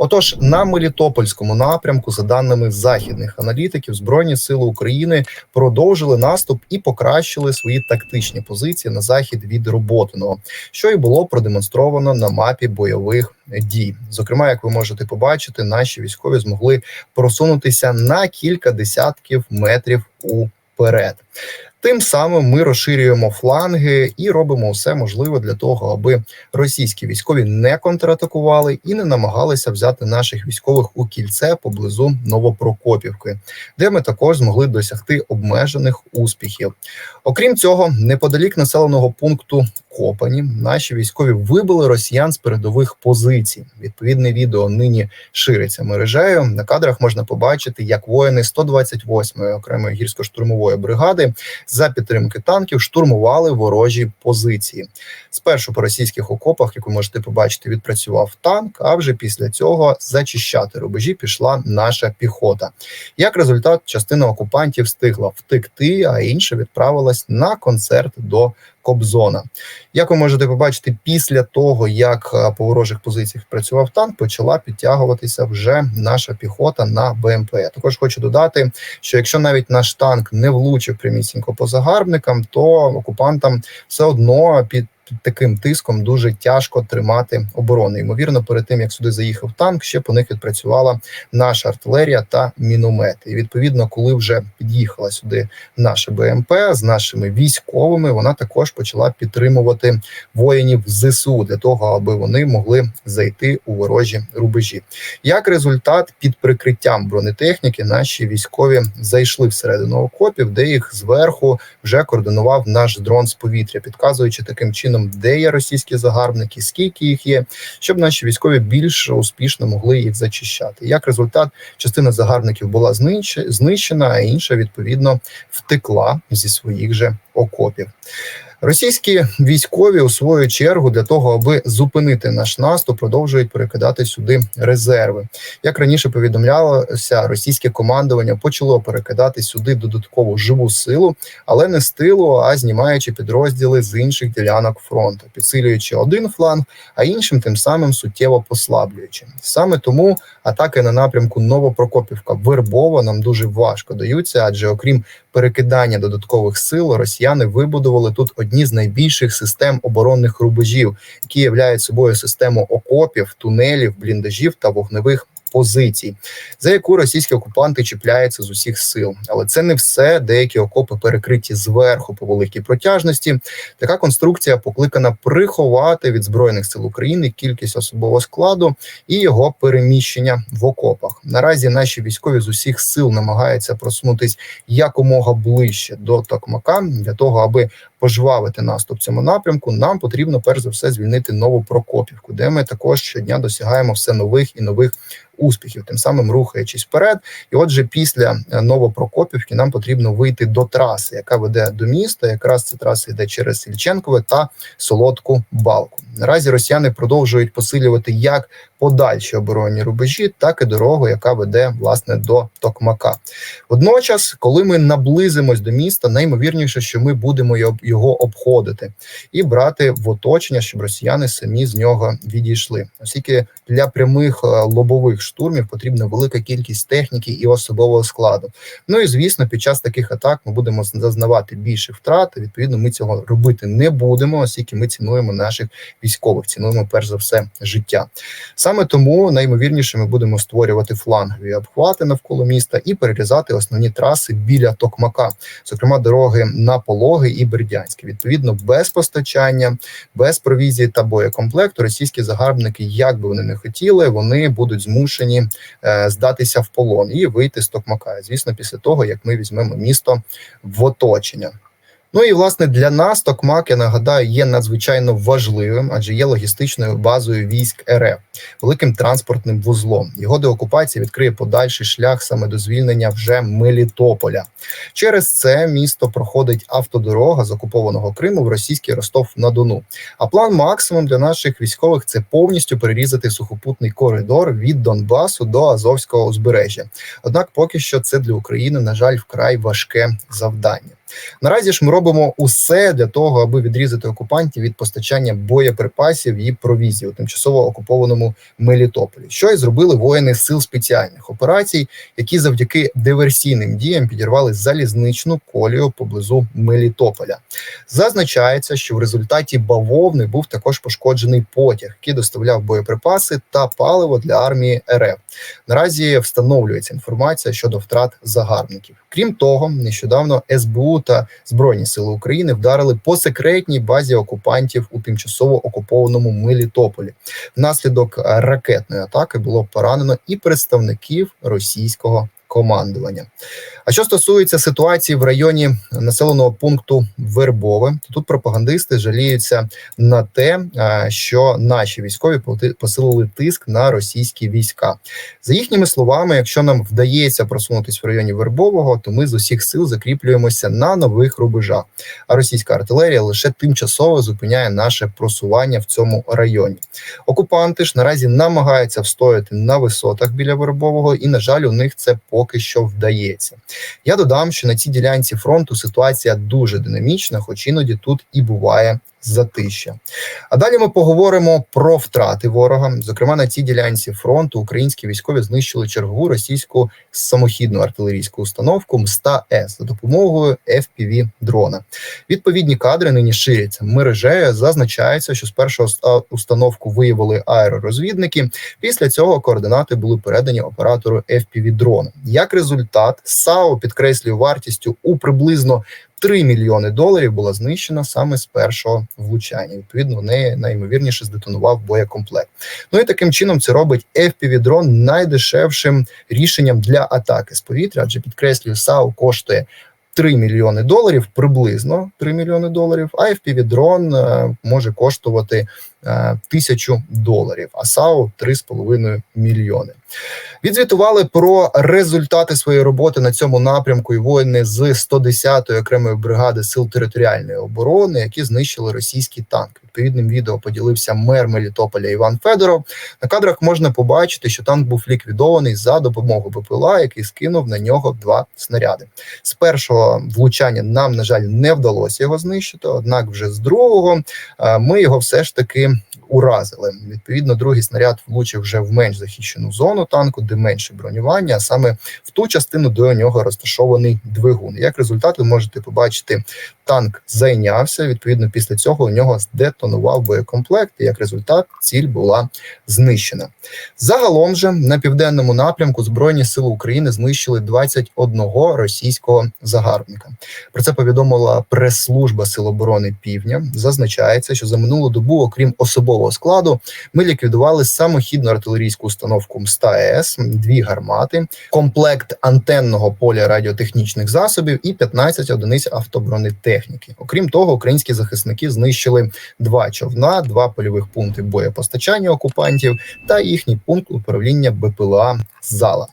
Отож, на Мелітопольському напрямку, за даними західних аналітиків, збройні сили України продовжили наступ і покращили свої тактичні позиції на захід від Роботиного, що і було продемонстровано на мапі бойових дій. Зокрема, як ви можете побачити, наші військові змогли просунутися на кілька десятків метрів уперед. Тим самим ми розширюємо фланги і робимо все можливе для того, аби російські військові не контратакували і не намагалися взяти наших військових у кільце поблизу Новопрокопівки, де ми також змогли досягти обмежених успіхів. Окрім цього, неподалік населеного пункту Копані наші військові вибили росіян з передових позицій. Відповідне відео нині шириться мережею. На кадрах можна побачити, як воїни 128-ї окремої гірсько-штурмової бригади за підтримки танків штурмували ворожі позиції. Спершу по російських окопах, як ви можете побачити, відпрацював танк. А вже після цього зачищати рубежі пішла наша піхота. Як результат, частина окупантів встигла втекти, а інша відправилась на концерт до Кобзона. Як ви можете побачити, після того як е, по ворожих позиціях працював танк, почала підтягуватися вже наша піхота на БМП. Також хочу додати, що якщо навіть наш танк не влучив прямісінько по загарбникам, то окупантам все одно під під таким тиском дуже тяжко тримати оборону. Ймовірно, перед тим як сюди заїхав танк, ще по них відпрацювала наша артилерія та міномети. І відповідно, коли вже під'їхала сюди наша БМП з нашими військовими, вона також почала підтримувати воїнів ЗСУ для того, аби вони могли зайти у ворожі рубежі. Як результат, під прикриттям бронетехніки наші військові зайшли всередину окопів, де їх зверху вже координував наш дрон з повітря, підказуючи таким чином де є російські загарбники, скільки їх є, щоб наші військові більш успішно могли їх зачищати. Як результат, частина загарбників була знищена, а інша відповідно втекла зі своїх же окопів. Російські військові у свою чергу для того, аби зупинити наш наступ, продовжують перекидати сюди резерви. Як раніше повідомлялося, російське командування почало перекидати сюди додаткову живу силу, але не з тилу, а знімаючи підрозділи з інших ділянок фронту, підсилюючи один фланг, а іншим тим самим суттєво послаблюючи. Саме тому атаки на напрямку Новопрокопівка Вербова нам дуже важко даються, адже окрім перекидання додаткових сил, росіяни вибудували тут одні з найбільших систем оборонних рубежів, які являють собою систему окопів, тунелів, бліндажів та вогневих позицій, за яку російські окупанти чіпляються з усіх сил. Але це не все. Деякі окопи перекриті зверху по великій протяжності. Така конструкція покликана приховати від збройних сил України кількість особового складу і його переміщення в окопах. Наразі наші військові з усіх сил намагаються просунутись якомога ближче до Токмака для того, аби пожвавити наступ цьому напрямку. Нам потрібно перш за все звільнити нову Прокопівку, де ми також щодня досягаємо все нових і нових успіхів, тим самим рухаючись вперед. І отже, після е, Новопрокопівки нам потрібно вийти до траси, яка веде до міста. Якраз ця траса йде через Сільченкове та Солодку Балку. Наразі росіяни продовжують посилювати як подальші оборонні рубежі, так і дорогу, яка веде власне до Токмака. Водночас, коли ми наблизимось до міста, найімовірніше, що ми будемо його обходити і брати в оточення, щоб росіяни самі з нього відійшли, оскільки для прямих е, лобових штурмів потрібна велика кількість техніки і особового складу. Ну і звісно, під час таких атак ми будемо зазнавати більше втрат. Відповідно, ми цього робити не будемо, оскільки ми цінуємо наших військових, цінуємо перш за все життя. Саме тому найімовірніше ми будемо створювати флангові обхвати навколо міста і перерізати основні траси біля Токмака, зокрема дороги на Пологи і Бердянське. Відповідно, без постачання, без провізії та боєкомплекту російські загарбники, як би вони не хотіли, вони будуть змушені е, здатися в полон і вийти з Токмака. Звісно, після того як ми візьмемо місто в оточення. Ну і власне для нас Токмак, я нагадаю, є надзвичайно важливим, адже є логістичною базою військ РФ, великим транспортним вузлом. Його деокупація відкриє подальший шлях саме до звільнення вже Мелітополя. Через це місто проходить автодорога з окупованого Криму в російський Ростов на Дону. А план максимум для наших військових це повністю перерізати сухопутний коридор від Донбасу до Азовського узбережжя. Однак, поки що це для України на жаль вкрай важке завдання. Наразі ж ми робимо усе для того, аби відрізати окупантів від постачання боєприпасів і провізії у тимчасово окупованому Мелітополі, що і зробили воїни сил спеціальних операцій, які завдяки диверсійним діям підірвали залізничну колію поблизу Мелітополя. Зазначається, що в результаті бавовни був також пошкоджений потяг, який доставляв боєприпаси та паливо для армії РФ. Наразі встановлюється інформація щодо втрат загарбників. Крім того, нещодавно СБУ та Збройні сили України вдарили по секретній базі окупантів у тимчасово окупованому Мелітополі. Внаслідок е, ракетної атаки було поранено і представників російського командування. А що стосується ситуації в районі населеного пункту Вербове, то тут пропагандисти жаліються на те, е, що наші військові посилили тиск на російські війська. За їхніми словами, якщо нам вдається просунутися в районі Вербового, то ми з усіх сил закріплюємося на нових рубежах. А російська артилерія лише тимчасово зупиняє наше просування в цьому районі. Окупанти ж наразі намагаються встояти на висотах біля Вербового, і на жаль, у них це поки що вдається. Я додам, що на цій ділянці фронту ситуація дуже динамічна, хоч іноді тут і буває затища. А далі ми поговоримо про втрати ворога. Зокрема, на цій ділянці фронту українські військові знищили чергову російську самохідну артилерійську установку МСТА С за допомогою fpv дрона. Відповідні кадри нині ширяться мережею. Зазначається, що спершу установку виявили аеророзвідники. Після цього координати були передані оператору fpv дрона. Як результат, САУ підкреслює вартістю у приблизно 3 мільйони доларів була знищена саме з першого влучання. Відповідно, в неї найімовірніше здетонував боєкомплект. Ну і таким чином це робить fpv дрон найдешевшим рішенням для атаки з повітря, адже підкреслюю, САУ коштує. 3 мільйони доларів, приблизно 3 мільйони доларів, а fpv дрон е, може коштувати е, тисячу доларів, а САУ 3,5 мільйони. Відзвітували про результати своєї роботи на цьому напрямку і воїни з 110-ї окремої бригади сил територіальної оборони, які знищили російський танк. Відповідним відео поділився мер Мелітополя Іван Федоров. На кадрах можна побачити, що танк був ліквідований за допомогою БПЛА, який скинув на нього два снаряди. З першого влучання нам, на жаль, не вдалося його знищити однак, вже з другого е, ми його все ж таки уразили. Відповідно, другий снаряд влучив вже в менш захищену зону танку, де менше бронювання, а саме в ту частину, де у нього розташований двигун. Як результат, ви можете побачити, танк зайнявся. Відповідно, після цього у нього здетонував боєкомплект. І як результат, ціль була знищена. Загалом же на південному напрямку Збройні сили України знищили 21 російського загарбника. Про це повідомила прес-служба Сил оборони Півдня. Зазначається, що за минулу добу, окрім особового складу, ми ліквідували самохідну артилерійську установку МСТА-С, дві гармати, комплект антенного поля радіотехнічних засобів і 15 одиниць автобронетехніки. Окрім того, українські захисники знищили два човна, два польових пункти боєпостачання окупантів та їхній пункт управління БПЛА зала.